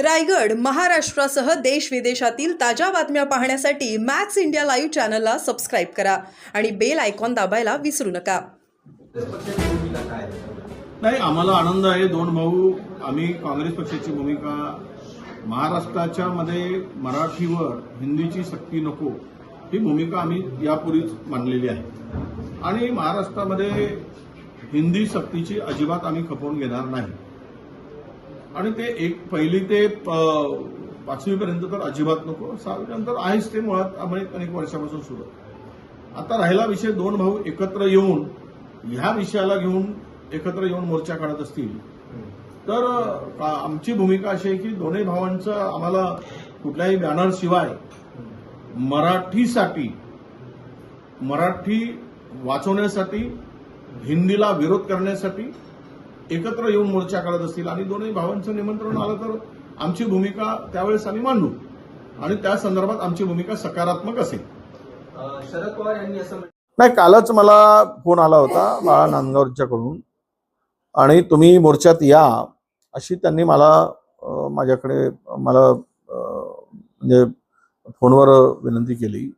रायगड महाराष्ट्रासह देश विदेशातील ताज्या बातम्या पाहण्यासाठी मॅक्स इंडिया लाईव्ह चॅनलला सबस्क्राईब करा आणि बेल आयकॉन दाबायला विसरू नका. नाही आम्हाला आनंद आहे. दोन भाऊ आम्ही काँग्रेस पक्षाची भूमिका महाराष्ट्राच्या मध्ये मराठीवर हिंदीची सक्ती नको ही भूमिका आम्ही यापूर्वीच मांडलेली आहे. आणि महाराष्ट्रामध्ये हिंदी सक्तीची अजिबात आम्ही खपवून घेणार नाही. आणि ते एक पहिली ते प- पाचवीपर्यंत तर अजिबात नको. सहावीनंतर आहेच ते मुळात. आम्ही अनेक वर्षापासून सुरू आहे. आता राहिला विषय दोन भाऊ एकत्र येऊन ह्या विषयाला घेऊन एकत्र येऊन मोर्चा काढत असतील. तर आमची भूमिका अशी आहे की दोन्ही भावांचं आम्हाला कुठल्याही बॅनरशिवाय मराठीसाठी मराठी वाचवण्यासाठी हिंदीला विरोध करण्यासाठी एकत्र येऊन मोर्चा काढत असतील आणि दोन्ही भावांचं निमंत्रण आलं तर आमची भूमिका त्यावेळेस आम्ही मांडू. आणि त्या संदर्भात आमची भूमिका सकारात्मक असेल. शरद पवार यांनी असं म्हटलं नाही कालच मला फोन आला होता बाळा नांदगावच्याकडून आणि तुम्ही मोर्चात या अशी त्यांनी मला माझ्याकडे मला म्हणजे फोनवर विनंती केली.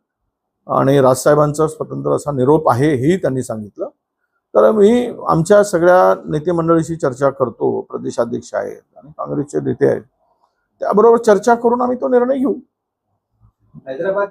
आणि राजसाहेबांचा स्वतंत्र असा निरोप आहे हेही त्यांनी सांगितलं. तर मी आमच्या सगळ्या नेते मंडळीशी चर्चा करतो प्रदेशाध्यक्ष आहेत आणि काँग्रेसचे नेते आहेत. त्याबरोबर चर्चा करून आम्ही तो निर्णय घेऊ. हैदराबाद